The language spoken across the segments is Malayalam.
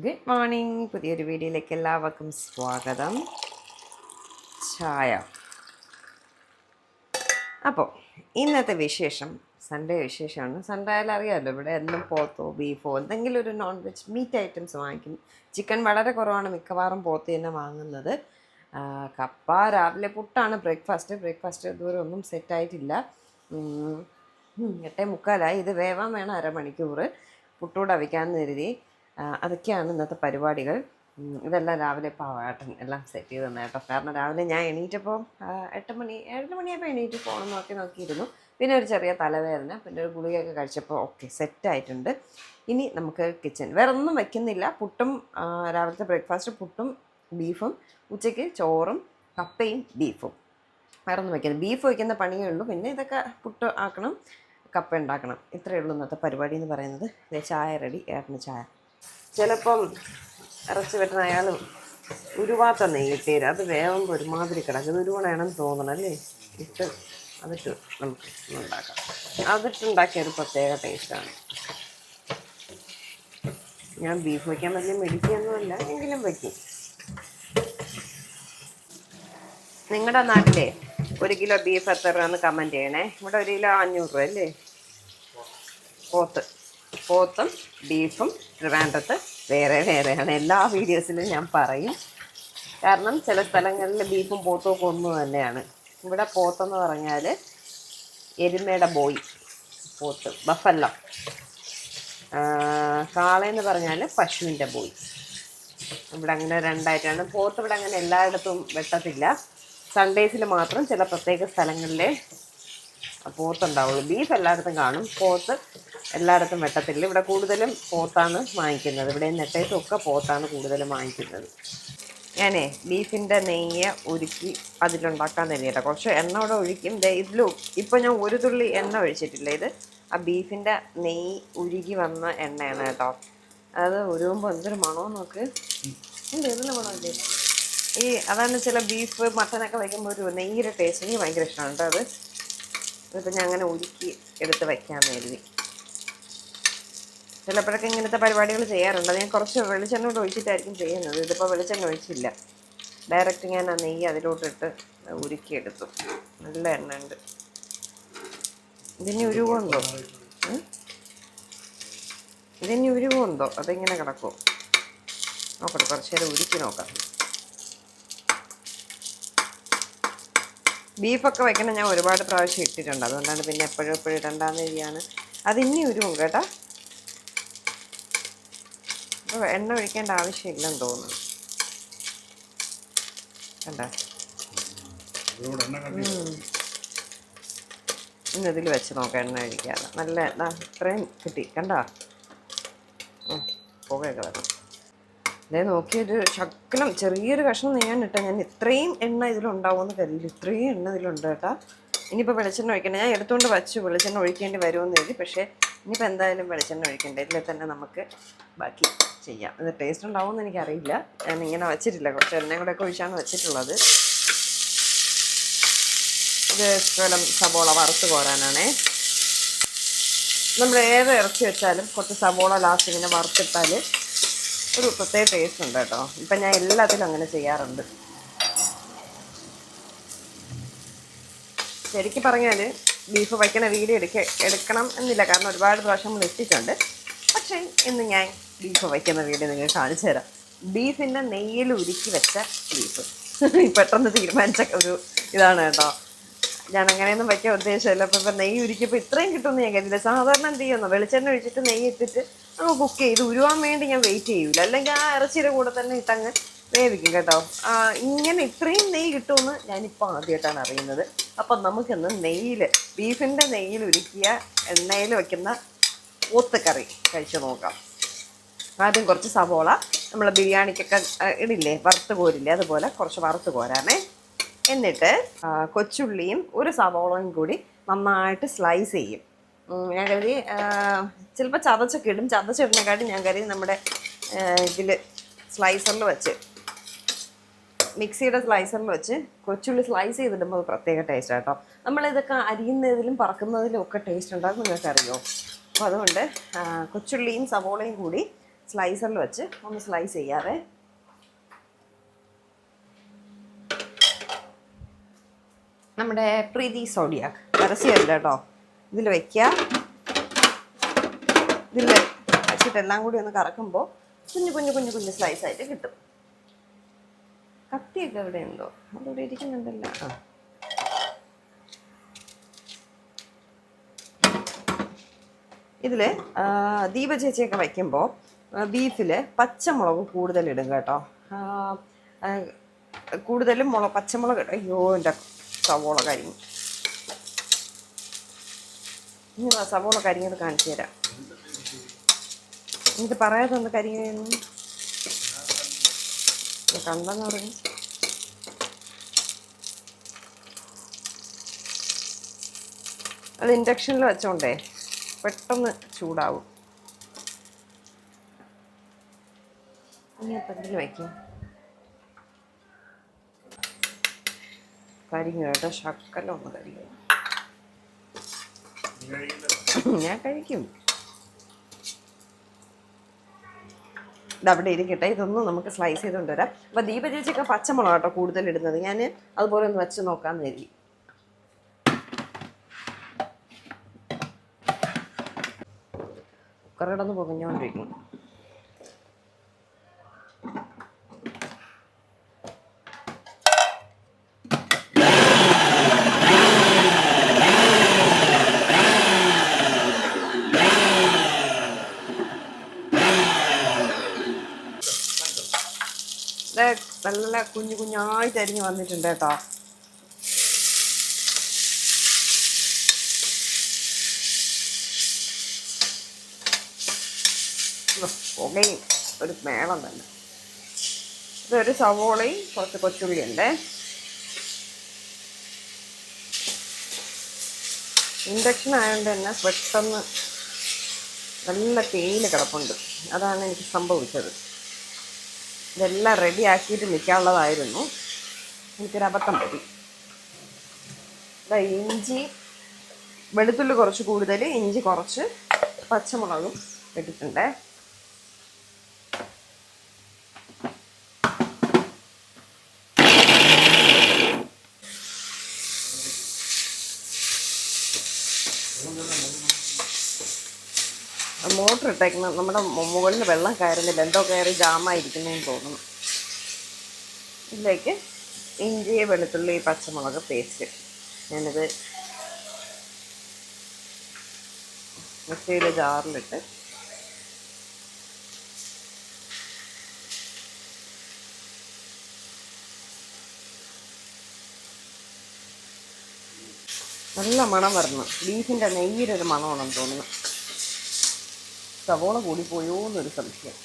ഗുഡ് മോർണിംഗ് പുതിയൊരു വീഡിയോയിലേക്ക് എല്ലാവർക്കും സ്വാഗതം. ചായ. അപ്പോൾ ഇന്നത്തെ വിശേഷം സൺഡേ വിശേഷമാണ്. സൺഡേ ആയാലും അറിയാമല്ലോ ഇവിടെ എന്നും പോത്തോ ബീഫോ എന്തെങ്കിലും ഒരു നോൺ വെജ് മീറ്റ് ഐറ്റംസ് വാങ്ങിക്കും. ചിക്കൻ വളരെ കുറവാണ് മിക്കവാറും പോത്ത് തന്നെ വാങ്ങുന്നത്. കപ്പ രാവിലെ പുട്ടാണ് ബ്രേക്ക്ഫാസ്റ്റ് ബ്രേക്ക്ഫാസ്റ്റ് ഇതുവരെ ഒന്നും സെറ്റായിട്ടില്ല എട്ടേ മുക്കാലായി. ഇത് വേവാൻ വേണം അരമണിക്കൂർ പുട്ടൂടെ അവിക്കാമെന്ന് കരുതി. അതൊക്കെയാണ് ഇന്നത്തെ പരിപാടികൾ. ഇതെല്ലാം രാവിലെ പാവാട്ടൻ എല്ലാം സെറ്റ് ചെയ്ത് തന്നെ കേട്ടോ. കാരണം രാവിലെ ഞാൻ എണീറ്റപ്പോൾ എട്ട് മണി ഏഴര മണിയപ്പോൾ എണീറ്റ് പോകണം നോക്കി നോക്കിയിരുന്നു. പിന്നെ ഒരു ചെറിയ തലവേദന പിന്നെ ഒരു ഗുളികയൊക്കെ കഴിച്ചപ്പോൾ ഓക്കെ സെറ്റായിട്ടുണ്ട് ഇനി നമുക്ക് കിച്ചൺ വേറെ ഒന്നും വയ്ക്കുന്നില്ല പുട്ടും രാവിലത്തെ ബ്രേക്ക്ഫാസ്റ്റ് പുട്ടും ബീഫും ഉച്ചയ്ക്ക് ചോറും കപ്പയും ബീഫും വേറെ ഒന്നും വയ്ക്കുന്നത് ബീഫ് വയ്ക്കുന്ന പണിയേ ഉള്ളൂ. പിന്നെ ഇതൊക്കെ പുട്ട് ആക്കണം കപ്പ ഉണ്ടാക്കണം. ഇത്രയേ ഉള്ളൂ ഇന്നത്തെ പരിപാടി എന്ന് പറയുന്നത്. ചായ റെഡി ഏട്ടന് ചായ. ചിലപ്പം ഇറച്ചി വെട്ടുന്ന അയാൾ ഉരുവാത്ത നെയ്യ് ഇട്ടേരും അത് വേവുമ്പോൾ ഒരുമാതിരി കിടക്കുന്ന ഉരുവണയാണെന്ന് തോന്നണം അല്ലേ? ഇട്ട് അതിട്ട് നമുക്ക് ഉണ്ടാക്കാം. അതിട്ടുണ്ടാക്കിയ ഒരു പ്രത്യേക ടേസ്റ്റാണ് ഞാൻ ബീഫ് വയ്ക്കാൻ വലിയ മെഡിക്കൊന്നുമല്ല എങ്കിലും വയ്ക്കും നിങ്ങളുടെ നാട്ടിലെ ഒരു കിലോ ബീഫ് എത്ര രൂപയെന്ന് കമന്റ് ചെയ്യണേ. ഇവിടെ ഒരു കിലോ അഞ്ഞൂറ് രൂപ അല്ലേ? പോത്ത്. പോത്തും ബീഫും ട്രിവാൻഡ്രത്ത് വേറെ വേറെയാണ്. എല്ലാ വീഡിയോസിലും ഞാൻ പറയും. കാരണം ചില സ്ഥലങ്ങളിൽ ബീഫും പോത്തും ഒക്കെ ഒന്ന് തന്നെയാണ്. ഇവിടെ പോത്തെന്ന് പറഞ്ഞാൽ എരുമയുടെ ബോയ് പോത്ത് ബഫല്ല. കാളയെന്ന് പറഞ്ഞാൽ പശുവിന്റെ ബോയ്. ഇവിടെ അങ്ങനെ രണ്ടായിട്ടാണ്. പോത്ത് ഇവിടെ അങ്ങനെ എല്ലായിടത്തും വെട്ടത്തില്ല. സൺഡേസിൽ മാത്രം ചില പ്രത്യേക സ്ഥലങ്ങളിലെ പോത്തുണ്ടാവുള്ളൂ. ബീഫ് എല്ലായിടത്തും കാണും. പോത്ത് എല്ലായിടത്തും വെട്ടത്തില്ല. ഇവിടെ കൂടുതലും പോത്താണ് വാങ്ങിക്കുന്നത്. ഇവിടെ നെട്ടേറ്റും ഒക്കെ പോത്താണ് കൂടുതലും വാങ്ങിക്കുന്നത്. ഞാനേ ബീഫിന്റെ നെയ്യ് ഉരുക്കി അതിലുണ്ടാക്കാൻ തന്നെയല്ല കുറച്ച് എണ്ണ കൂടെ ഒഴിക്കും. ഇതിലും ഇപ്പം ഞാൻ ഒരു തുള്ളി എണ്ണ ഒഴിച്ചിട്ടില്ല. ഇത് ആ ബീഫിന്റെ നെയ്യ് ഉരുകി വന്ന എണ്ണയാണ് കേട്ടോ. അത് ഉരുകുമ്പോൾ എന്തൊരു മണവും നോക്ക്. എന്ത് മണമല്ലേ ഈ അതാണ് ചില ബീഫ് മട്ടനൊക്കെ വയ്ക്കുമ്പോൾ ഒരു നെയ്യുടെ ടേസ്റ്റ് എനിക്ക് ഭയങ്കര ഇഷ്ടമാണ് കേട്ടോ അത്. ഇതിപ്പോൾ ഞാൻ അങ്ങനെ ഉരുക്കി എടുത്ത് വയ്ക്കാമെന്ന് കരുതി. ചിലപ്പോഴൊക്കെ ഇങ്ങനത്തെ പരിപാടികൾ ചെയ്യാറുണ്ട്. ഞാൻ കുറച്ച് വെളിച്ചെണ്ണ കൂടെ ഒഴിച്ചിട്ടായിരിക്കും ചെയ്യുന്നത്. ഇതിപ്പോൾ വെളിച്ചെണ്ണ ഒഴിച്ചില്ല. ഡയറക്റ്റ് ഞാൻ ആ നെയ്യ് അതിലോട്ടിട്ട് ഉരുക്കിയെടുത്തു. നല്ല എണ്ണ ഉണ്ട് ഇതിന് ഉരുവുണ്ടോ? ഇതിനി ഉരുവുണ്ടോ? അതിങ്ങനെ കിടക്കുമോ നോക്കട്ടെ കുറച്ച് നേരം ഉരുക്കി നോക്കാം. ബീഫൊക്കെ വെക്കണം ഞാൻ ഒരുപാട് പ്രാവശ്യം ഇട്ടിട്ടുണ്ട്. അതുകൊണ്ടാണ് പിന്നെ എപ്പോഴും എപ്പോഴും ഇടണ്ടാന്ന് രീതിയാണ് അത് ഇനി ഉരുവും കേട്ടോ. എണ്ണ ഒഴിക്കേണ്ട ആവശ്യമില്ലെന്ന് തോന്നുന്നു. കണ്ടോ? ഇന്ന് ഇതിൽ വെച്ച് നോക്കാം എണ്ണ ഒഴിക്കാതെ. നല്ല ദാ ഇത്രയും കിട്ടി. കണ്ടോ? പുകയൊക്കെ വരണം അതേ നോക്കിയൊരു ശക്കലം ചെറിയൊരു കഷ്ണം ഞാൻ ഇട്ടാ ഞാൻ ഇത്രയും എണ്ണ ഇതിലുണ്ടാവുമെന്ന് കരുതില്ല ഇത്രയും എണ്ണ ഇതിലുണ്ട് കേട്ടോ. ഇനിയിപ്പോൾ വെളിച്ചെണ്ണ ഒഴിക്കണം ഞാൻ എടുത്തുകൊണ്ട് വച്ചു. വെളിച്ചെണ്ണ ഒഴിക്കേണ്ടി വരുമെന്ന് കരുതി. പക്ഷേ ഇനിയിപ്പോൾ എന്തായാലും വെളിച്ചെണ്ണ ഒഴിക്കണ്ട. ഇതിൽ തന്നെ നമുക്ക് ബാക്കി. ചെയ്യാം. ഇത് ടേസ്റ്റ് ഉണ്ടാവുമെന്ന് എനിക്കറിയില്ല. ഞാൻ ഇങ്ങനെ വെച്ചിട്ടില്ല. കുറച്ച് എണ്ണയും കൂടെ ഒക്കെ ഒഴിച്ചാണ് വെച്ചിട്ടുള്ളത്. ഇത് കേവലം സബോള വറുത്ത് കോരാനാണേ. നമ്മൾ ഏത് ഇറച്ചി വെച്ചാലും കുറച്ച് സബോള ലാസ്റ്റ് ഇങ്ങനെ വറുത്തിട്ടാൽ ഒരു പ്രത്യേക ടേസ്റ്റ് ഉണ്ട് കേട്ടോ. ഇപ്പം ഞാൻ എല്ലാത്തിലും അങ്ങനെ ചെയ്യാറുണ്ട്. ശരിക്കും പറഞ്ഞാൽ ബീഫ് വയ്ക്കണ വീഡിയോ എടുക്ക എടുക്കണം എന്നില്ല. കാരണം ഒരുപാട് പ്രാവശ്യം നമ്മൾ എത്തിയിട്ടുണ്ട് പക്ഷേ ഇന്ന് ഞാൻ ബീഫ് വയ്ക്കുന്ന വീഡിയോ നിങ്ങൾ കാണിച്ചു തരാം. ബീഫിന്റെ നെയ്യിൽ ഉരുക്കി വെച്ച ബീഫ്. പെട്ടെന്ന് തീരുമാനിച്ച ഒരു ഇതാണ് കേട്ടോ. ഞാൻ അങ്ങനെയൊന്നും വയ്ക്കാൻ ഉദ്ദേശമില്ല അപ്പോൾ ഇപ്പം നെയ്യ് ഉരുക്കിയപ്പോൾ ഇത്രയും കിട്ടുമെന്ന് ഞാൻ കരുതില്ല സാധാരണ എന്ത് ചെയ്യുന്നു? വെളിച്ചെണ്ണ ഒഴിച്ചിട്ട് നെയ്യ് ഇട്ടിട്ട് അങ്ങ് കുക്ക് ചെയ്ത് ഉരുവാൻ വേണ്ടി ഞാൻ വെയിറ്റ് ചെയ്യൂല. അല്ലെങ്കിൽ ആ ഇറച്ചിയുടെ കൂടെ തന്നെ ഇട്ടങ്ങ് വേവിക്കും കേട്ടോ. ഇങ്ങനെ ഇത്രയും നെയ്യ് കിട്ടുമെന്ന് ഞാനിപ്പോൾ ആദ്യമായിട്ടാണ് അറിയുന്നത്. അപ്പം നമുക്കിന്ന് നെയ്യിൽ ബീഫിന്റെ നെയ്യിൽ ഉരുക്കിയ എണ്ണയിൽ വയ്ക്കുന്ന ഓത്തക്കറി കഴിച്ചു നോക്കാം. ആദ്യം കുറച്ച് സവോള. നമ്മൾ ബിരിയാണിക്കൊക്കെ ഇടില്ലേ വറുത്ത് പോരില്ലേ അതുപോലെ കുറച്ച് വറുത്ത് കോരാമേ എന്നിട്ട് കൊച്ചുള്ളിയും ഒരു സവോളയും കൂടി നന്നായിട്ട് സ്ലൈസ് ചെയ്യും. ഞാൻ കരുതി ചിലപ്പോൾ ചതച്ചൊക്കെ ഇടും ചതച്ചിടുന്നേക്കാട്ടി ഞാൻ കരുതി നമ്മുടെ ഇതിൽ സ്ലൈസറിൽ വെച്ച് മിക്സിയുടെ സ്ലൈസറിൽ വെച്ച് കൊച്ചുള്ളി സ്ലൈസ് ചെയ്തിടുമ്പോൾ അത് പ്രത്യേക ടേസ്റ്റ് കേട്ടോ. നമ്മളിതൊക്കെ അരിയുന്നതിലും പറക്കുന്നതിലും ഒക്കെ ടേസ്റ്റ് ഉണ്ടാകും നിങ്ങൾക്കറിയോ? അപ്പോൾ അതുകൊണ്ട് കൊച്ചുള്ളിയും സവോളയും കൂടി സ്ലൈസറിൽ വെച്ച് ഒന്ന് സ്ലൈസ് ചെയ്യാവേ. നമ്മുടെ പ്രീതി സോഡിയാക്ക് പരസ്യമല്ല കേട്ടോ. ഇതിൽ വയ്ക്കുക. ഇതിൽ വെച്ചിട്ട് എല്ലാം കൂടി ഒന്ന് കറക്കുമ്പോൾ കുഞ്ഞു കുഞ്ഞു കുഞ്ഞു കുഞ്ഞു സ്ലൈസ് ആയിട്ട് കിട്ടും. കത്തിയൊക്കെ അവിടെ ഉണ്ടോ? അതിവിടെ ഇരിക്കുന്നുണ്ടല്ലോ. ആ. ഇതിൽ ദീപ ചേച്ചിയൊക്കെ വയ്ക്കുമ്പോൾ ബീഫിൽ പച്ചമുളക് കൂടുതലിടും കേട്ടോ. കൂടുതലും മുളക് പച്ചമുളക് അയ്യോ എന്റെ സവോള കരിഞ്ഞു. ഇനി സവോള കരിഞ്ഞത് കാണിച്ചു തരാം. എനിക്ക് പറയാതെ ഒന്ന് കരിഞ്ഞു കണ്ടെന്ന് പറഞ്ഞു. അത് ഇൻഡക്ഷനിൽ വെച്ചോണ്ടേ പെട്ടെന്ന് ചൂടാവും. അപ്പം എന്തിൽ വയ്ക്കും കരിഞ്ഞു. കേട്ടോ ശക്കലം ഞാൻ കഴിക്കും. അവിടെ ഇരിക്കട്ടെ ഇതൊന്നും നമുക്ക് സ്ലൈസ് ചെയ്തുകൊണ്ട് വരാം. അപ്പം ദീപചേച്ചിയൊക്കെ പച്ചമുളക് കേട്ടോ കൂടുതൽ ഇടുന്നത്. ഞാൻ അതുപോലെ ഒന്ന് വെച്ച് നോക്കാൻ കരുതി. കുക്കറിടന്ന് പൊകഞ്ഞുകൊണ്ടിരിക്കും ദേ നല്ല കുഞ്ഞു കുഞ്ഞായിട്ട് അരിഞ്ഞ് വന്നിട്ടുണ്ട് കേട്ടോ. പുകയും ഒരു മേളം തന്നെ. ഇതൊരു സവോളയും കുറച്ച് കൊച്ചുള്ളി ഉണ്ട് ഇൻഡക്ഷൻ ആയതുകൊണ്ട് തന്നെ പെട്ടെന്ന് നല്ല തേയില കിടപ്പുണ്ട്. അതാണ് എനിക്ക് സംഭവിച്ചത്. ഇതെല്ലാം റെഡി ആക്കിയിട്ട് നിൽക്കാനുള്ളതായിരുന്നു. എനിക്കൊരു അബദ്ധം പറ്റി ഇഞ്ചി വെളുത്തുള്ളി കുറച്ച് കൂടുതൽ ഇഞ്ചി കുറച്ച് പച്ചമുളകും ഇട്ടിട്ടുണ്ട്. മോട്ടർ നമ്മുടെ മുകളിൽ വെള്ളം കയറുന്നില്ല. എന്തോ കയറി ജാമായിരിക്കുന്നതെന്ന് തോന്നുന്നു. ഇതിലേക്ക് ഇഞ്ചി വെളുത്തുള്ളി പച്ചമുളക് പേസ്റ്റ്. ഞാനിത് മിക്സിയുടെ ജാറിലിട്ട് നല്ല മണം വരണം. ബീഫിന്റെ നെയ്യിലൊരു മണമാണെന്ന് തോന്നുന്നു. സവോള കൂടിപ്പോയോ എന്നൊരു സംശയം.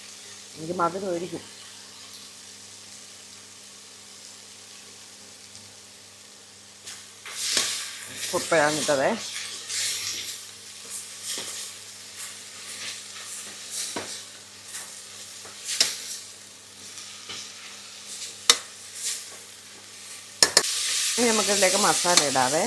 എനിക്ക് മധുരമായിരിക്കും കുപ്പയാണിട്ടതേ ഇനി നമുക്കിതിലേക്ക് മസാല ഇടാവേ.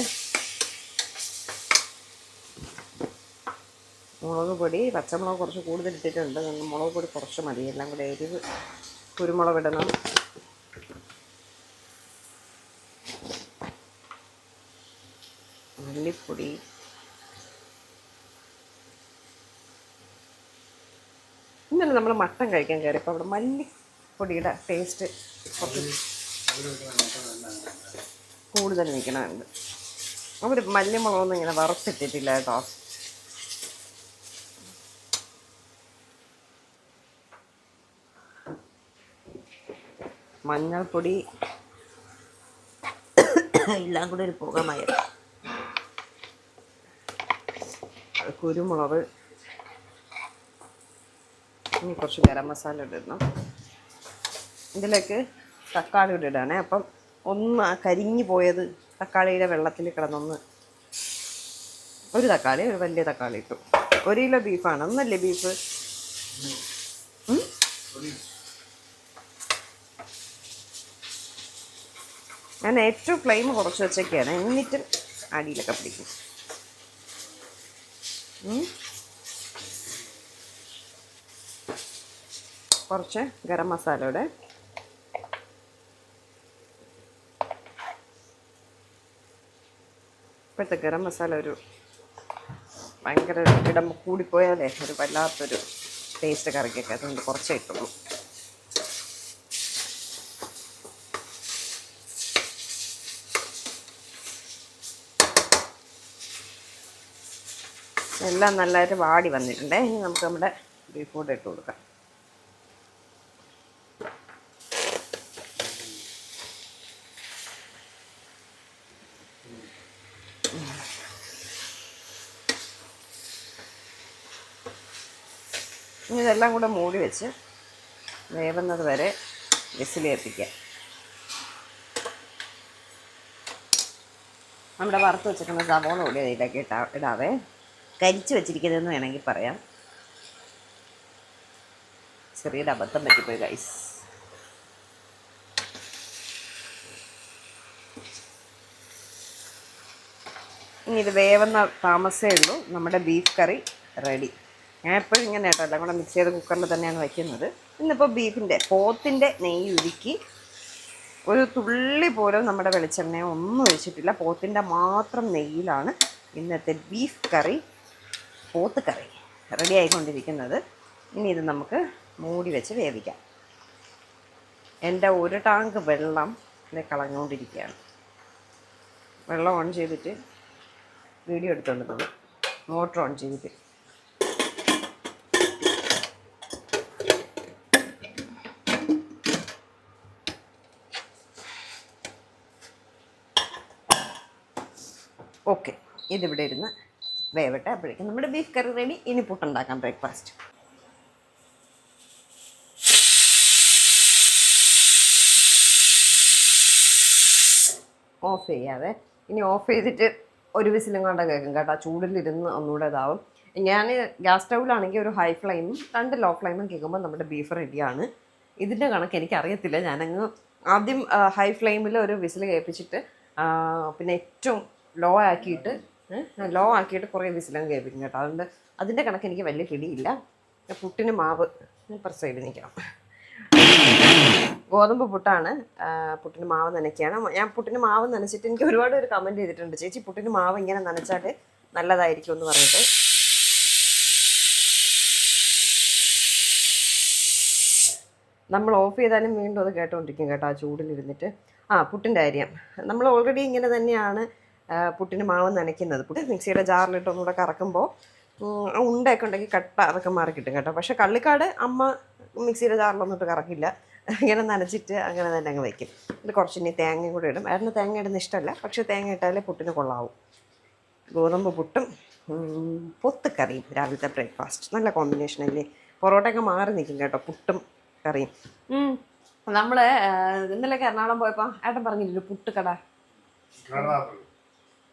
മുളക് പൊടി പച്ചമുളക് കുറച്ച് കൂടുതൽ ഇട്ടിട്ടുണ്ട്. മുളക് പൊടി കുറച്ച് മതി. എല്ലാം കൂടെ എരിവ് കുരുമുളക് ഇടണം. മല്ലിപ്പൊടി. ഇന്നലെ നമ്മൾ മട്ടൻ കഴിക്കാൻ കയറിയപ്പോൾ അവിടെ മല്ലിപ്പൊടിയുടെ ടേസ്റ്റ് കുറച്ച് കൂടുതൽ നിൽക്കണമുണ്ട്. അവർ മല്ലിമുളകൊന്നും ഇങ്ങനെ വറുത്തിട്ടിട്ടില്ല കേട്ടോ. മഞ്ഞൾപ്പൊടി എല്ലാം കൂടെ ഒരു പുകമയ കുരുമുളക്. ഇനി കുറച്ച് ഗരം മസാല ഇടണം. ഇതിലേക്ക് തക്കാളി കൂടെ ഇടാണേ. അപ്പം ഒന്ന് കരിഞ്ഞു പോയത് തക്കാളിയുടെ വെള്ളത്തിൽ കിടന്നൊന്ന് ഒരു തക്കാളി ഒരു വലിയ തക്കാളി ഇട്ടു. ഒരു കിലോ ബീഫാണ് ഒന്നല്ലേ ബീഫ് ഞാൻ ഏറ്റവും ഫ്ലെയിം കുറച്ച് വെച്ചൊക്കെയാണ്. എന്നിട്ടും അടിയിലൊക്കെ പിടിക്കും. കുറച്ച് ഗരം മസാലയുടെ ഇപ്പോഴത്തെ ഗരം മസാല ഒരു ഭയങ്കര ഇടം കൂടിപ്പോയാലേ ഒരു വല്ലാത്തൊരു ടേസ്റ്റ് കറിക്കൊക്കെ അതുകൊണ്ട് കുറച്ചേ ഇട്ടുള്ളൂ. എല്ലാം നല്ലതായിട്ട് വാടി വന്നിട്ടുണ്ടേ. ഇനി നമുക്ക് നമ്മുടെ ബീഫ് കൂടെ ഇട്ട് കൊടുക്കാം. ഇനി ഇതെല്ലാം കൂടെ മൂടി വെച്ച് വേവുന്നത് വരെ വിസിലേൽപ്പിക്കാം. നമ്മുടെ വറുത്ത് വെച്ചിരിക്കുന്ന സവോള കൂടി അതിലേക്ക് ഇട്ടാ ഇടാവേ. കരിച്ച് വെച്ചിരിക്കുന്നതെന്ന് വേണമെങ്കിൽ പറയാം. ചെറിയൊരു അബദ്ധം പറ്റിപ്പോയി ഗൈസ് ഇനി ഇത് വേവുന്ന താമസമേ ഉള്ളൂ. നമ്മുടെ ബീഫ് കറി റെഡി ഞാൻ എപ്പോഴും ഇങ്ങനെ കേട്ടോ എല്ലാം കൂടെ മിക്സ് ചെയ്ത് കുക്കറിൽ തന്നെയാണ് വയ്ക്കുന്നത് ഇന്നിപ്പോൾ ബീഫിന്റെ പോത്തിന്റെ നെയ്യ് ഉരുക്കി ഒരു തുള്ളി പോലും നമ്മുടെ വെളിച്ചെണ്ണയോ ഒന്നും ഒഴിച്ചിട്ടില്ല. പോത്തിന്റെ മാത്രം നെയ്യിലാണ് ഇന്നത്തെ ബീഫ് കറി പോത്ത് കറി റെഡി ആയിക്കൊണ്ടിരിക്കുന്നത്. ഇനി ഇത് നമുക്ക് മൂടി വെച്ച് വേവിക്കാം. എന്റെ ഒരു ടാങ്ക് വെള്ളം ഇത് കളഞ്ഞുകൊണ്ടിരിക്കുകയാണ്. വെള്ളം ഓൺ ചെയ്തിട്ട് വീഡിയോ എടുത്തുകൊണ്ടിരുന്നത് മോട്ടർ ഓൺ ചെയ്തിട്ട്. ഓക്കെ ഇതിവിടെ ഇരുന്ന് വേവട്ടെ അപ്പോഴേക്കും നമ്മുടെ ബീഫ് കറി റെഡി ഇനി പുട്ടുണ്ടാക്കാം ബ്രേക്ക്ഫാസ്റ്റ് ഓഫ് ചെയ്യാതെ. ഇനി ഓഫ് ചെയ്തിട്ട് ഒരു വിസിലും കൊണ്ട് കേൾക്കും കേട്ടോ. ചൂടിലിരുന്ന് ഒന്നുകൂടെ ഇതാവും. ഞാൻ ഗ്യാസ് സ്റ്റൗവിലാണെങ്കിൽ ഒരു ഹൈ ഫ്ലെയിമും രണ്ട് ലോ ഫ്ലെയിമും കേൾക്കുമ്പോൾ നമ്മുടെ ബീഫ് റെഡിയാണ് ഇതിന്റെ കണക്ക് എനിക്കറിയത്തില്ല. ഞാനങ്ങ് ആദ്യം ഹൈ ഫ്ലെയിമിൽ ഒരു വിസിൽ കേൾപ്പിച്ചിട്ട് പിന്നെ ഏറ്റവും ലോ ആക്കിയിട്ട് ലോ ആക്കിയിട്ട് കുറേ വിസിലങ്ങ് കേൾപ്പിക്കും കേട്ടോ. അതുകൊണ്ട് അതിന്റെ കണക്ക് എനിക്ക് വലിയ പിടിയില്ല പുട്ടിന് മാവ് പ്രസ് ചെയ്ത് നിൽക്കണം. ഗോതമ്പ് പുട്ടാണ്. പുട്ടിന് മാവ് നനയ്ക്കുകയാണ് ഞാൻ പുട്ടിന് മാവ് നനച്ചിട്ട് എനിക്ക് ഒരുപാട് ഒരു കമന്റ് ചെയ്തിട്ടുണ്ട്. ചേച്ചി പുട്ടിന് മാവ് ഇങ്ങനെ നനച്ചാൽ നല്ലതായിരിക്കും എന്ന് പറഞ്ഞിട്ട് നമ്മൾ ഓഫ് ചെയ്താലും വീണ്ടും അത് കേട്ടോണ്ടിരിക്കും കേട്ടോ ആ ചൂടിലിരുന്നിട്ട്. ആ പുട്ടിന്റെ കാര്യം. നമ്മൾ ഓൾറെഡി ഇങ്ങനെ തന്നെയാണ് പുട്ടിന് മാവ് നനയ്ക്കുന്നത്. പുട്ട് മിക്സിയുടെ ജാറിലിട്ട് ഒന്നുകൂടെ കറക്കുമ്പോൾ ഉണ്ടൊക്കെ ഉണ്ടയൊക്കെ ഉണ്ടെങ്കിൽ കട്ട അതൊക്കെ മാറി കിട്ടും. കേട്ടോ പക്ഷേ കള്ളിക്കാട് അമ്മ മിക്സിയുടെ ജാറിലൊന്നിട്ട് കറക്കില്ല. ഇങ്ങനെ നനച്ചിട്ട് അങ്ങനെ തന്നെ അങ്ങ് വയ്ക്കും ഇത് കുറച്ച് ഇനി തേങ്ങയും കൂടെ ഇടും. ഏട്ടന് തേങ്ങ ഇടുന്ന ഇഷ്ടമല്ല പക്ഷേ തേങ്ങ ഇട്ടാലേ പുട്ടിന് കൊള്ളാവും. ഗോതമ്പ് പുട്ടും പൊത്തുകറിയും രാവിലത്തെ ബ്രേക്ക്ഫാസ്റ്റ്. നല്ല കോമ്പിനേഷൻ അല്ലേ? പൊറോട്ടയൊക്കെ മാറി നിൽക്കും കേട്ടോ പുട്ടും കറിയും. നമ്മൾ ഇന്നലെ എറണാകുളം പോയപ്പോൾ ഏട്ടൻ പറഞ്ഞില്ലല്ലോ പുട്ട് കട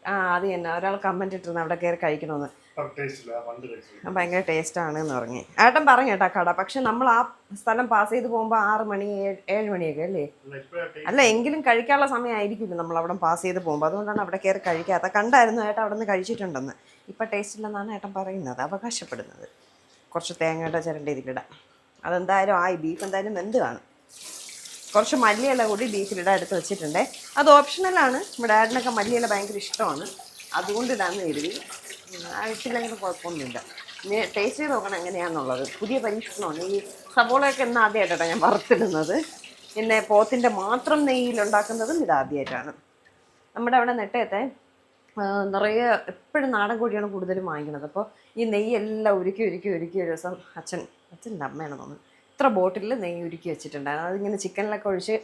ആ അത് തന്നെ. ഒരാൾ കമന്റ് ഇട്ടിരുന്നു അവിടെ കയറി കഴിക്കണമെന്ന് ഭയങ്കര ഭയങ്കര ആണ് എന്ന് പറഞ്ഞു. ഏട്ടൻ പറഞ്ഞു കേട്ടാ കട. പക്ഷെ നമ്മൾ ആ സ്ഥലം പാസ് ചെയ്ത് പോകുമ്പോൾ ആറ് മണി ഏഴ് മണിയൊക്കെ അല്ലേ? അല്ല എങ്കിലും കഴിക്കാനുള്ള സമയമായിരിക്കില്ല നമ്മൾ അവിടെ പാസ് ചെയ്ത് പോകുമ്പോൾ അതുകൊണ്ടാണ് അവിടെ കയറി കഴിക്കാത്ത. കണ്ടായിരുന്നു ഏട്ടൻ അവിടെ നിന്ന് കഴിച്ചിട്ടുണ്ടെന്ന്. ഇപ്പം ടേസ്റ്റ് ഇല്ലെന്നാണ് ഏട്ടൻ പറയുന്നത്. അവകാശപ്പെടുന്നത്. കുറച്ച് തേങ്ങയുടെ ചിരണ്ട ഇതിലിടാം അതെന്തായാലും ആയി ബീഫ് എന്തായാലും വെന്ത് കാണും. കുറച്ച് മല്ലിയില കൂടി ബീഫിലിടാൻ എടുത്ത് വെച്ചിട്ടുണ്ട്. അത് ഓപ്ഷണലാണ് നമ്മുടെ ആടിനൊക്കെ മല്ലിയില ഭയങ്കര ഇഷ്ടമാണ്. അതുകൊണ്ട് ഇടാന്ന് കരുതി. ആയിട്ടില്ലെങ്കിൽ കുഴപ്പമൊന്നുമില്ല. ഇനി ടേസ്റ്റ് ചെയ്ത് നോക്കണം എങ്ങനെയാണെന്നുള്ളത് പുതിയ പരീക്ഷണമാണ്. ഈ സവോളയൊക്കെ ഇന്ന് ആദ്യമായിട്ടാണ് ഞാൻ വറുത്തിടുന്നത്. പിന്നെ പോത്തിന്റെ മാത്രം നെയ്യിലുണ്ടാക്കുന്നതും ഇതാദ്യമായിട്ടാണ് നമ്മുടെ അവിടെ നെട്ടയത്തെ നിറയെ എപ്പോഴും നാടൻ കോഴിയാണ് കൂടുതലും വാങ്ങിക്കുന്നത്. അപ്പോൾ ഈ നെയ്യെല്ലാം ഒരുക്കി ഒരുക്കി ഒരുക്കി ഒരു ദിവസം അച്ഛൻ അച്ഛന്റെ അമ്മയാണ് തോന്നുന്നു. ഇത്ര ബോട്ടിലിൽ നെയ്യ് ഉരുക്കി വെച്ചിട്ടുണ്ടായിരുന്നു. അതിങ്ങനെ ചിക്കനിലൊക്കെ ഒഴിച്ച്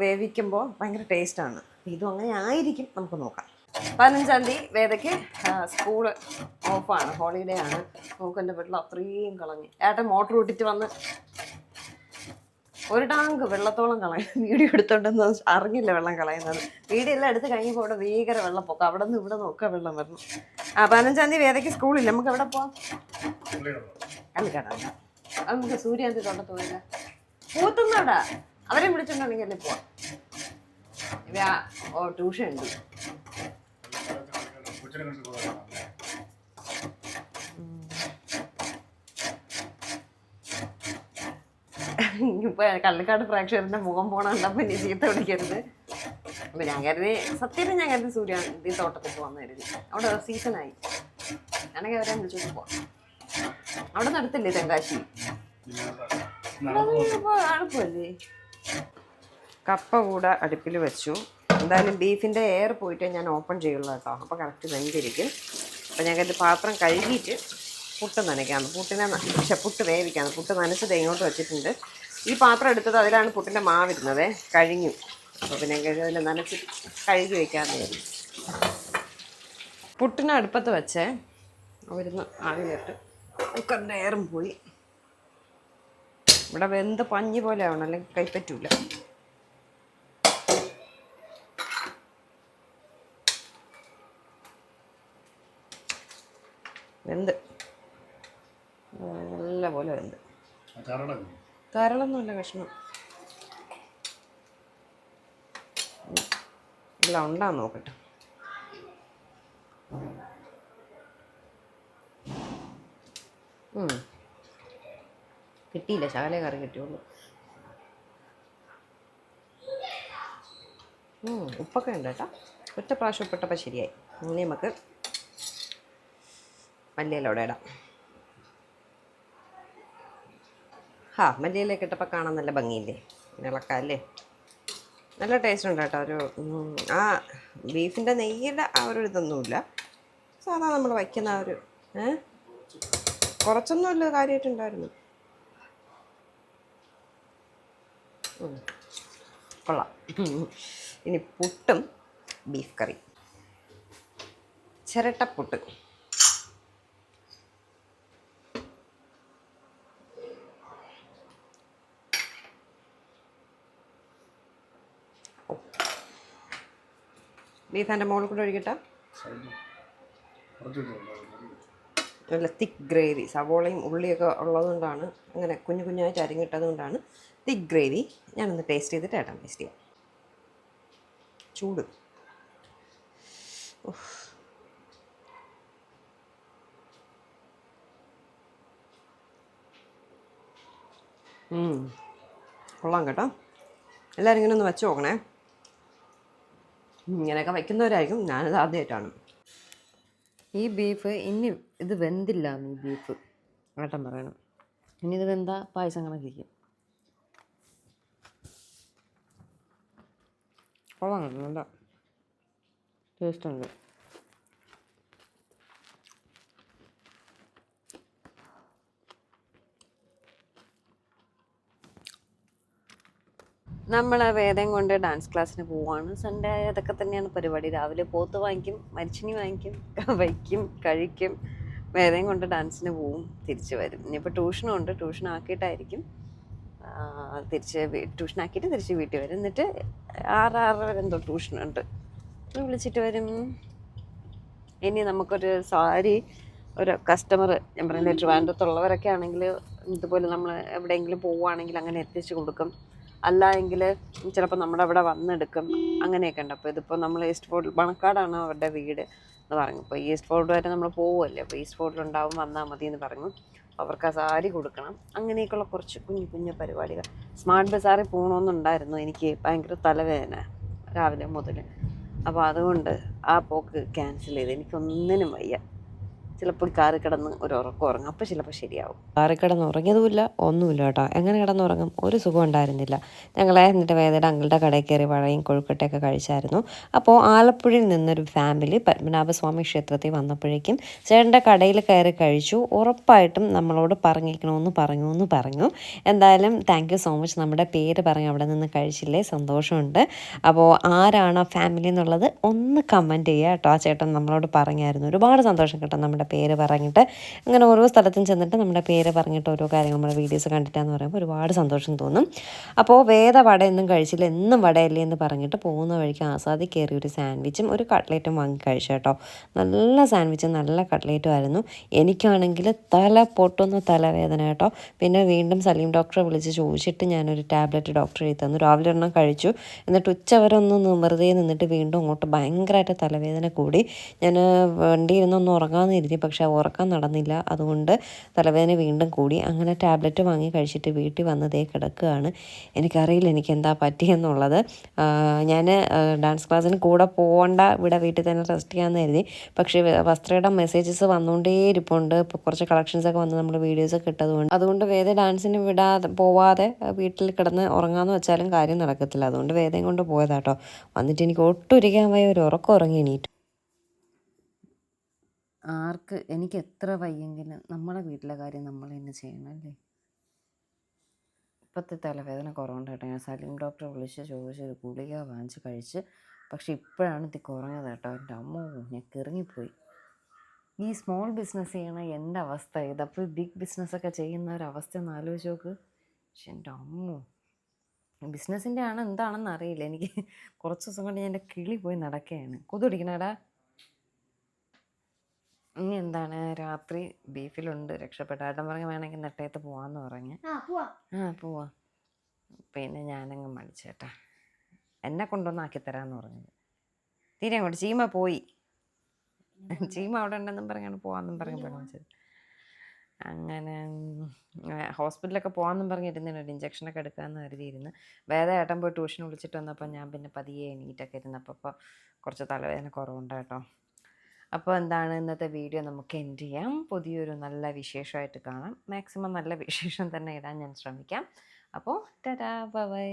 വേവിക്കുമ്പോൾ ഭയങ്കര ടേസ്റ്റാണ്. ഇതും അങ്ങനെ ആയിരിക്കും. നമുക്ക് നോക്കാം. പതിനഞ്ചാം തീയതി വേദയ്ക്ക് സ്കൂൾ ഓഫാണ്. ഹോളിഡേ ആണ്. നമുക്ക് എന്റെ വീട്ടിൽ അത്രയും കളഞ്ഞ്. ഏട്ടൻ മോട്ടർ ഇട്ടിട്ട് വന്ന് ഒരു ടാങ്ക് വെള്ളത്തോളം കളയും വീഡിയോ എടുത്തോണ്ടെന്ന് അറിഞ്ഞില്ല വെള്ളം കളയുന്നത്. വീഡിയോ എല്ലാം എടുത്ത് കഴിഞ്ഞപ്പോൾ ഇവിടെ ഭീകര വെള്ളപ്പൊക്കം. അവിടെ നിന്ന് ഇവിടെ നോക്കുക വെള്ളം വരണം. ആ പതിനഞ്ചാം തീയതി വേദയ്ക്ക് സ്കൂളില്ല. നമുക്ക് എവിടെ പോവാം? അല്ലിക്കാടാ അത് നമുക്ക് സൂര്യാന്തി തോട്ടത്ത് പോയില്ല അവരെ വിളിച്ചിട്ടുണ്ടെങ്കിൽ അല്ലേ പോവാം? ഓ ട്യൂഷൻ ഉണ്ട്. ഇപ്പൊ കള്ളിക്കാട് പ്രേക്ഷകരുടെ മുഖം പോണ കണ്ടപ്പോ ഇനി ചീത്ത വിളിക്കരുത്. അപ്പൊ ഞാൻ കരുതി സത്യത്തിൽ ഞാൻ കരുതി സൂര്യ തോട്ടത്തിൽ കരുതി. അവിടെ സീസണായി ഞാനൊക്കെ അവരെ വിളിച്ചോണ്ട് പോവാം. അവിടെ നടത്തില്ലേ തെങ്കാശി? എളുപ്പമല്ലേ കപ്പ കൂടെ അടുപ്പിൽ വെച്ചു. എന്തായാലും ബീഫിന്റെ എയർ പോയിട്ട് ഞാൻ ഓപ്പൺ ചെയ്യുള്ളൂ കേട്ടോ. അപ്പോൾ കറക്റ്റ് നെഞ്ചിരിക്കും അപ്പോൾ ഞങ്ങൾക്ക് പാത്രം കഴുകിയിട്ട് പുട്ട് നനയ്ക്കാം പുട്ടിനെ പക്ഷെ പുട്ട് വേവിക്കാം. പുട്ട് നനച്ചത് ഇങ്ങോട്ട് വെച്ചിട്ടുണ്ട്. ഈ പാത്രം എടുത്തത് അതിലാണ് പുട്ടിന്റെ മാവിരുന്നത് കഴിഞ്ഞു. അപ്പോൾ പിന്നെ അതിൽ നനച്ച് കഴുകി വയ്ക്കാൻ കരുതി പുട്ടിനെ അടുപ്പത്ത് വെച്ചേ. അവിടുന്ന് ആവിലിട്ട് കുക്കറിന്റെ എയറും പോയി. ഇവിടെ വെന്ത് പഞ്ഞി പോലെ ആവണം അല്ലെങ്കിൽ കൈപ്പറ്റൂല. വെന്ത്. നല്ല പോലെ വെന്ത്. കരളൊന്നുമില്ല കഷ്ണം. ഇല്ല ഉണ്ടാന്ന് നോക്കട്ടെ. കിട്ടിയില്ല ശകലേ കറി കിട്ടിയുള്ളൂ. ഉപ്പൊക്കെ ഉണ്ട് കേട്ടോ. ഒറ്റ പ്രാവശ്യം ഉപ്പിട്ടപ്പോൾ ശരിയായി. ഇനി നമുക്ക് മല്ലിയിലോടെ ഇടാം. ഹാ മല്ലിയിലേക്ക് ഇട്ടപ്പോൾ കാണാൻ നല്ല ഭംഗിയില്ലേ? ഇളക്കാല്ലേ നല്ല ടേസ്റ്റ് ഉണ്ട് കേട്ടോ. ഒരു ആ ബീഫിന്റെ നെയ്യുടെ ആ ഒരു ഇതൊന്നുമില്ല. സാധാ നമ്മൾ വയ്ക്കുന്ന ആ ഒരു ഏ കുറച്ചൊന്നുമല്ല കാര്യമായിട്ടുണ്ടായിരുന്നു. കൊള്ളാം. ഇനി പുട്ടും ബീഫ് കറി ചിരട്ടപ്പുട്ട്. ബീഫ് എന്റെ മുകളിൽ കൂടെ ഒഴിക്കട്ടെ നല്ല തിക്ക് ഗ്രേവി സവോളയും ഉള്ളിയൊക്കെ ഉള്ളതുകൊണ്ടാണ് അങ്ങനെ കുഞ്ഞു കുഞ്ഞായിട്ട് അരിഞ്ഞിട്ടത് കൊണ്ടാണ് തിക്ക് ഗ്രേവി ഞാനൊന്ന് ടേസ്റ്റ് ചെയ്തിട്ട് ഏട്ടാ ടേസ്റ്റ് ചെയ്യാം. ചൂട്. കൊള്ളാം കേട്ടോ. എല്ലാവരും ഇങ്ങനെ ഒന്ന് വെച്ച് നോക്കണേ. ഇങ്ങനെയൊക്കെ വയ്ക്കുന്നവരായിരിക്കും ഞാനത് ആദ്യമായിട്ടാണ് ഈ ബീഫ് ഇനി ഇത് വെന്തില്ല ഈ ബീഫ്. ആട്ടം പറയണം. ഇനി ഇത് വെന്താ പായസം കണക്കിരിക്കും കൊള്ളാം നല്ല ടേസ്റ്റ് ഉണ്ട്. നമ്മൾ വേദം കൊണ്ട് ഡാൻസ് ക്ലാസ്സിന് പോവാണ്. സൺഡേ അതൊക്കെ തന്നെയാണ് പരിപാടി. രാവിലെ പോത്ത് വാങ്ങിക്കും മരിച്ചിനി വാങ്ങിക്കും വയ്ക്കും കഴിക്കും. വേദം കൊണ്ട് ഡാൻസിന് പോവും തിരിച്ചു വരും. ഇനിയിപ്പോൾ ട്യൂഷനും ഉണ്ട്. ട്യൂഷൻ ആക്കിയിട്ടായിരിക്കും. തിരിച്ച് ട്യൂഷൻ ആക്കിയിട്ട് തിരിച്ച് വീട്ടിൽ വരും. എന്നിട്ട് ആറ് ആറര എന്തോ ട്യൂഷനുണ്ട് വിളിച്ചിട്ട് വരും. ഇനി നമുക്കൊരു സാരി ഒരു കസ്റ്റമർ ഞാൻ പറയുന്നത് ട്രിവാൻഡ്രത്തുള്ളവരൊക്കെ ആണെങ്കിൽ ഇതുപോലെ നമ്മൾ എവിടെയെങ്കിലും പോവുകയാണെങ്കിൽ അങ്ങനെ എത്തിച്ചു കൊടുക്കും. അല്ല എങ്കിൽ ചിലപ്പോൾ നമ്മുടെ അവിടെ വന്നെടുക്കും. അങ്ങനെയൊക്കെ ഉണ്ട്. അപ്പോൾ ഇതിപ്പോൾ നമ്മൾ ഈസ്റ്റ് ഫോർട്ടിൽ മണക്കാടാണ് അവരുടെ വീട് എന്ന് പറഞ്ഞു അപ്പോൾ ഈസ്റ്റ് ഫോർട്ട് വരെ നമ്മൾ പോവുമല്ലേ അപ്പോൾ ഈസ്റ്റ് ഫോർട്ടിൽ ഉണ്ടാവും വന്നാൽ മതി എന്ന് പറഞ്ഞു അവർക്ക് ആ സാരി കൊടുക്കണം. അങ്ങനെയൊക്കെയുള്ള കുറച്ച് കുഞ്ഞു കുഞ്ഞു പരിപാടികൾ. സ്മാർട്ട് ബസാറിൽ പോകണമെന്നുണ്ടായിരുന്നു എനിക്ക് ഭയങ്കര തലവേദന രാവിലെ മുതൽ അപ്പോൾ അതുകൊണ്ട് ആ പോക്ക് ക്യാൻസൽ ചെയ്ത്. എനിക്കൊന്നിനും വയ്യ. ചിലപ്പോൾ കാറി കിടന്ന് ഒരു ഉറക്കം ഉറങ്ങും. അപ്പോൾ ചിലപ്പോൾ ശരിയാവും. കാറി കിടന്ന് ഉറങ്ങിയതുമില്ല ഒന്നുമില്ല കേട്ടോ. എങ്ങനെ കിടന്നുറങ്ങും ഒരു സുഖം ഉണ്ടായിരുന്നില്ല. ഞങ്ങളെ എന്നിട്ട് വേദന അങ്ങളുടെ കടയിൽ കയറി വഴയും കൊഴുക്കട്ടയൊക്കെ കഴിച്ചായിരുന്നു. അപ്പോൾ ആലപ്പുഴയിൽ നിന്നൊരു ഫാമിലി പത്മനാഭസ്വാമി ക്ഷേത്രത്തിൽ വന്നപ്പോഴേക്കും ചേട്ടന്റെ കടയിൽ കയറി കഴിച്ചു. ഉറപ്പായിട്ടും നമ്മളോട് പറഞ്ഞിരിക്കണമെന്ന് പറഞ്ഞു എന്ന് പറഞ്ഞു. എന്തായാലും താങ്ക് യു സോ മച്ച് നമ്മുടെ പേര് പറഞ്ഞ് അവിടെ നിന്ന് കഴിച്ചില്ലേ? സന്തോഷമുണ്ട്. അപ്പോൾ ആരാണ് ആ ഫാമിലി എന്നുള്ളത് ഒന്ന് കമന്റ് ചെയ്യുക കേട്ടോ. ആ ചേട്ടൻ നമ്മളോട് പറഞ്ഞായിരുന്നു. ഒരുപാട് സന്തോഷം കേട്ടോ നമ്മുടെ പേര് പറഞ്ഞിട്ട് അങ്ങനെ ഓരോ സ്ഥലത്തും ചെന്നിട്ട് നമ്മുടെ പേര് പറഞ്ഞിട്ട് ഓരോ കാര്യങ്ങൾ നമ്മുടെ വീഡിയോസ് കണ്ടിട്ടാന്ന് പറയുമ്പോൾ ഒരുപാട് സന്തോഷം തോന്നും. അപ്പോൾ വേദ വട എന്നും കഴിച്ചില്ല എന്നും വടയല്ലേ എന്ന് പറഞ്ഞിട്ട് പോകുന്ന വഴിക്ക് ആസാദി കയറി ഒരു സാൻഡ്വിച്ചും ഒരു കട്ട്ലേറ്റും വാങ്ങി കഴിച്ചു കേട്ടോ. നല്ല സാൻഡ്വിച്ചും നല്ല കട്ട്ലേറ്റും ആയിരുന്നു. എനിക്കാണെങ്കിൽ തല പൊട്ടുന്ന തലവേദന കേട്ടോ. പിന്നെ വീണ്ടും സലീം ഡോക്ടറെ വിളിച്ച് ചോദിച്ചിട്ട് ഞാനൊരു ടാബ്ലറ്റ് ഡോക്ടർ എഴുതി തന്നു. രാവിലെ എണ്ണം കഴിച്ചു. എന്നിട്ട് ഉച്ച വരെ ഒന്ന് വെറുതെ നിന്നിട്ട് വീണ്ടും അങ്ങോട്ട് ഭയങ്കരമായിട്ട് തലവേദന കൂടി. ഞാൻ വണ്ടിയിൽ നിന്നൊന്ന് ഉറങ്ങാമെന്ന് കരുതി പക്ഷേ ഉറക്കം നടന്നില്ല. അതുകൊണ്ട് തലവേദന വീണ്ടും കൂടി. അങ്ങനെ ടാബ്ലറ്റ് വാങ്ങി കഴിച്ചിട്ട് വീട്ടിൽ വന്നതേ കിടക്കുകയാണ്. എനിക്കറിയില്ല എനിക്ക് എന്താ പറ്റിയെന്നുള്ളത് ഞാൻ ഡാൻസ് ക്ലാസ്സിന് കൂടെ പോകണ്ട ഇവിടെ വീട്ടിൽ തന്നെ റെസ്റ്റ് ചെയ്യാമെന്ന് കരുതി. പക്ഷേ വസ്ത്രയുടെ മെസ്സേജസ് വന്നുകൊണ്ടേ ഇരിപ്പുണ്ട്. ഇപ്പോൾ കുറച്ച് കളക്ഷൻസ് ഒക്കെ വന്ന് നമ്മൾ വീഡിയോസ് ഒക്കെ ഇട്ടതുകൊണ്ട്. അതുകൊണ്ട് വേദ ഡാൻസിന് വിടാതെ പോവാതെ വീട്ടിൽ കിടന്ന് ഉറങ്ങാന്ന് വെച്ചാലും കാര്യം നടക്കത്തില്ല. അതുകൊണ്ട് വേദയും കൊണ്ട് പോയതാട്ടോ. വന്നിട്ട് എനിക്ക് ഒട്ടും വയ്യ. ഒരു ഉറക്കം ഉറങ്ങി എണീറ്റു. ആർക്ക് എനിക്ക് എത്ര വയ്യെങ്കിലും നമ്മളെ വീട്ടിലെ കാര്യം നമ്മൾ തന്നെ ചെയ്യണം അല്ലേ? ഇപ്പോഴത്തെ തലവേദന കുറവുണ്ട് കേട്ടോ. ഞാൻ സലീം ഡോക്ടറെ വിളിച്ച് ചോദിച്ചൊരു ഗുളിക വാങ്ങിച്ച് കഴിച്ച് പക്ഷെ ഇപ്പോഴാണ് ഇത് കുറഞ്ഞത് കേട്ടോ. എന്റെ അമ്മ ഞാൻ കിറങ്ങിപ്പോയി. ഈ സ്മോൾ ബിസിനസ് ചെയ്യണ എന്റെ അവസ്ഥ ഇതപ്പോൾ ബിഗ് ബിസിനസ്സൊക്കെ ചെയ്യുന്ന ഒരു അവസ്ഥ ഒന്ന് ആലോചിച്ച് നോക്ക്. പക്ഷെ എന്റെ അമ്മ. ബിസിനസ്സിന്റെ ആണ് എന്താണെന്ന് അറിയില്ല. എനിക്ക് കുറച്ച് ദിവസം കൊണ്ട് ഞാൻ എന്റെ കിളി പോയി നടക്കുകയാണ്. കൊതുടിക്കണടാ ഇനി എന്താണ്? രാത്രി ബീഫിലുണ്ട് രക്ഷപ്പെട്ട ഏട്ടൻ പറഞ്ഞ് വേണമെങ്കിൽ നെട്ടയത്ത് പോവാന്ന് പറഞ്ഞ്. ആ പോവാ. ആ പോവാ. പിന്നെ ഞാനങ്ങ് മടിച്ചേട്ടാ എന്നെ കൊണ്ടൊന്ന് ആക്കി തരാമെന്ന് പറഞ്ഞത് തീരെ അങ്ങോട്ട് ചീമ പോയി. ചീമ അവിടെ ഉണ്ടെന്നും പറഞ്ഞാണ് പോവാന്നും പറഞ്ഞ് വിളിച്ചത് അങ്ങനെ ഹോസ്പിറ്റലൊക്കെ പോകാമെന്നും പറഞ്ഞിരുന്നു ഒരു ഇഞ്ചക്ഷനൊക്കെ എടുക്കാമെന്ന് കരുതിയിരുന്നു. വേറെ ഏട്ടൻ പോയി ട്യൂഷൻ വിളിച്ചിട്ട് വന്നപ്പോൾ ഞാൻ പിന്നെ പതിയെ എണീറ്റൊക്കെ ഇരുന്നപ്പോൾ കുറച്ച് തലവേദന കുറവുണ്ട് കേട്ടോ. അപ്പോൾ എന്താണ് ഇന്നത്തെ വീഡിയോ നമുക്ക് എൻഡ് ചെയ്യാം. പുതിയൊരു നല്ല വിശേഷമായിട്ട് കാണാം. മാക്സിമം നല്ല വിശേഷം തന്നെ ഇടാൻ ഞാൻ ശ്രമിക്കാം. അപ്പോൾ ടാറ്റാ ബൈ